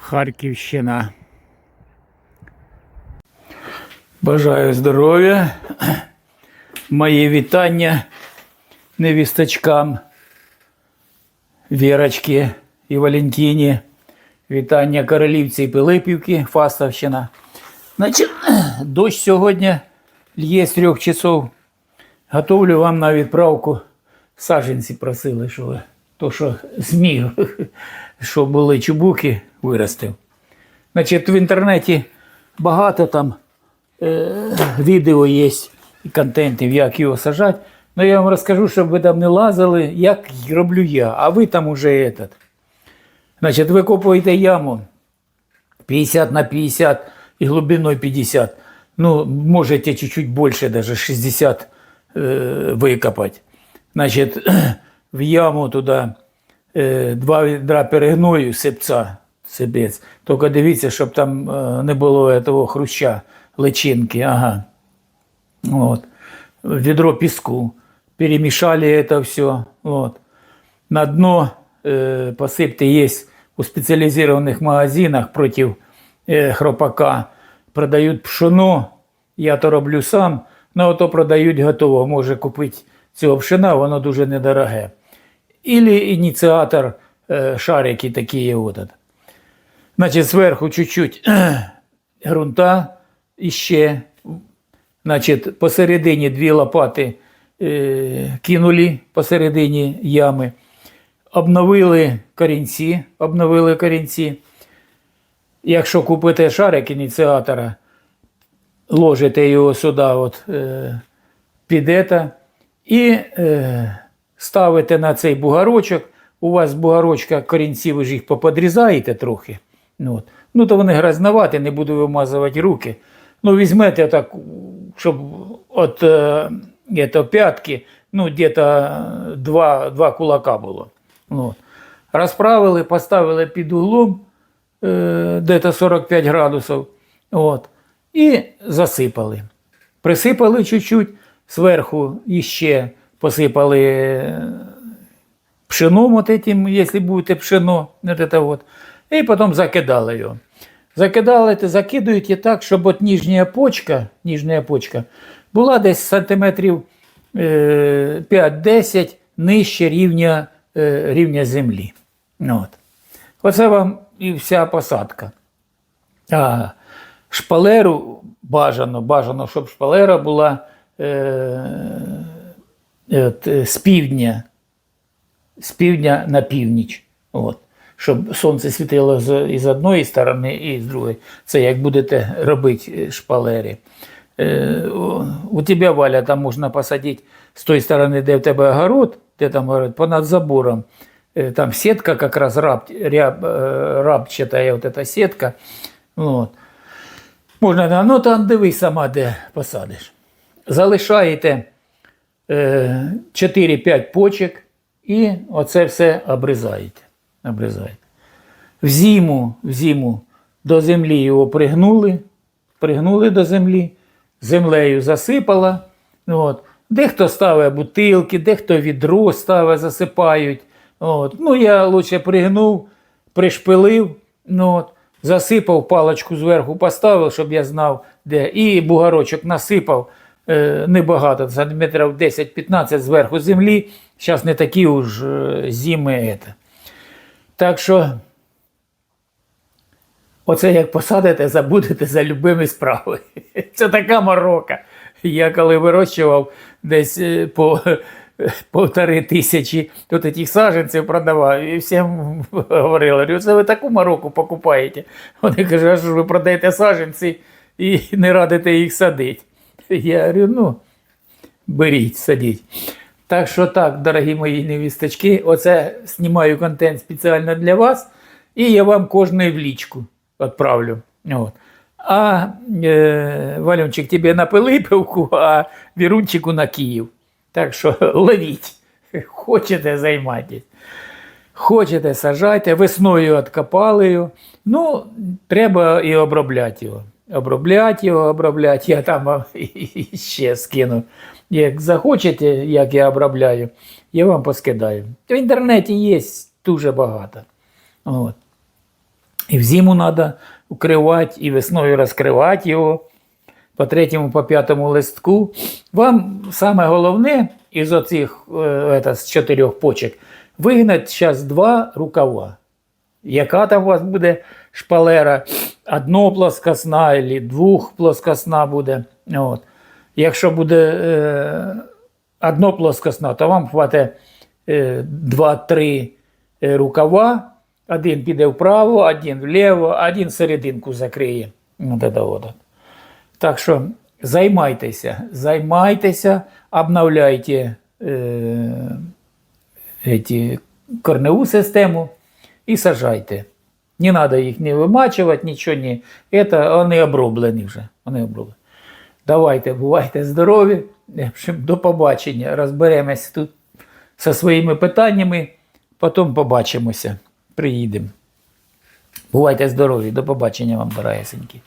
Харківщина. Бажаю здоров'я. Мої вітання невісточкам Вірочки і Валентині. Вітання Королівці і Пилипівки, Фастовщина. Значить, дощ сьогодні лє з трьох часов. Готовлю вам на відправку. Саженці просили, що ви то, що зміг, що були чубуки, виростив. Значить, в інтернеті багато там е, відео є і контентів, як його сажати. Ну я вам розкажу, щоб ви там не лазили, як роблю я, а ви там уже этот. Значить, викопуєте яму 50 на 50 и глубиной 50. Ну, можете чуть-чуть больше, даже 60 э, выкопать. Значит, в яму туда э, два відра перегною сипця, сипець. Тільки дивіться, щоб там е, не було этого хруща, личинки. Ага. Вот. Ведро песку. Перемешали это все. Вот. На дно э, посыпьте есть у специализированных магазинах против э, хропака. Продають пшено, я то роблю сам, ну ото продають готово. Може купити цього пшена, воно дуже недороге. Ілі ініціатор е, шарики такі от. от. Значить, зверху чуть-чуть грунта іще. Значить, посередині дві лопати е, кинули посередині ями. Обновили корінці, обновили корінці. Якщо купите шарик ініціатора, ложите його сюди от, е, під ета, і е, ставите на цей бугарочок. У вас бугарочка корінці, ви ж їх поподрізаєте трохи. Ну, от. ну то вони грязноваті, не буду вимазувати руки. Ну, візьмете так, щоб от е, п'ятки, ну, где-то два, два кулака було. От. Розправили, поставили під углом е, де-то 45 градусів. От, і засипали. Присипали чуть-чуть, зверху іще посипали е, пшеном, вот этим, якщо будете пшено, вот это вот, і потім закидали його. Закидали, те, закидуєте так, щоб от нижня почка, нижня почка була десь сантиметрів е, 5-10 нижче рівня, е, рівня землі. Ну От. Оце вам і вся посадка. А шпалеру бажано, бажано, щоб шпалера була е, от, е, з півдня, з півдня на північ. От. Щоб сонце світило з, і з одної сторони, і з другої. Це як будете робити е, шпалери. Е, у- тебе, Валя, там можна посадити з тої сторони, де в тебе огород, де там огород, понад забором. Е, Там сетка как раз раб, ряб, е, рабчатая вот эта сетка. Вот. Можна, ну там дивись сама, де посадиш. Залишаєте 4-5 почок і оце все обрізаєте. обрізаєте. В зиму, в зиму до землі його пригнули, пригнули до землі, землею засипала. От. Дехто ставить бутилки, дехто відро ставить, засипають. От. Ну, я лучше пригнув, пришпилив, ну, от, засипав паличку зверху, поставив, щоб я знав, де. І бугарочок насипав е, небагато, сантиметрів 10-15 зверху землі. Зараз не такі уж е, зими. Так що, оце як посадите, забудете за любими справами. Це така морока. Я коли вирощував десь е, по півтори тисячі тут тих саджанців продавав, і всім говорили, це ви таку мороку покупаєте. Вони кажуть, а що ж ви продаєте саджанці і не радите їх садити. Я говорю, ну, беріть, садіть. Так що так, дорогі мої невісточки, оце знімаю контент спеціально для вас, і я вам кожної в лічку відправлю. От. А е, Валюнчик тебе на Пилипівку, а Вірунчику на Київ. Так що ловіть. Хочете займатися. Хочете сажайте, весною відкопали його. Ну, треба і обробляти його. Обробляти його, обробляти. Я там ще скину. Як захочете, як я обробляю, я вам поскидаю. В інтернеті є дуже багато. От. І в зиму треба укривати, і весною розкривати його по третьому, по п'ятому листку. Вам саме головне із оцих е, з чотирьох почек вигнати зараз два рукава. Яка там у вас буде шпалера? Одноплоскосна або двохплоскосна буде. От. Якщо буде е, одноплоскосна, то вам хватить е, 2-3 е, рукава. Один піде вправо, один вліво, один серединку закриє. Так що займайтеся, займайтеся, обновляйте е, корневу систему і сажайте. Не треба їх не вимачувати, нічого не. Это, вони оброблені вже. Вони оброблені. Давайте, бувайте здорові. До побачення. Розберемось тут зі своїми питаннями. Потім побачимося. Приїдемо. Бувайте здорові. До побачення вам, дорогесенькі.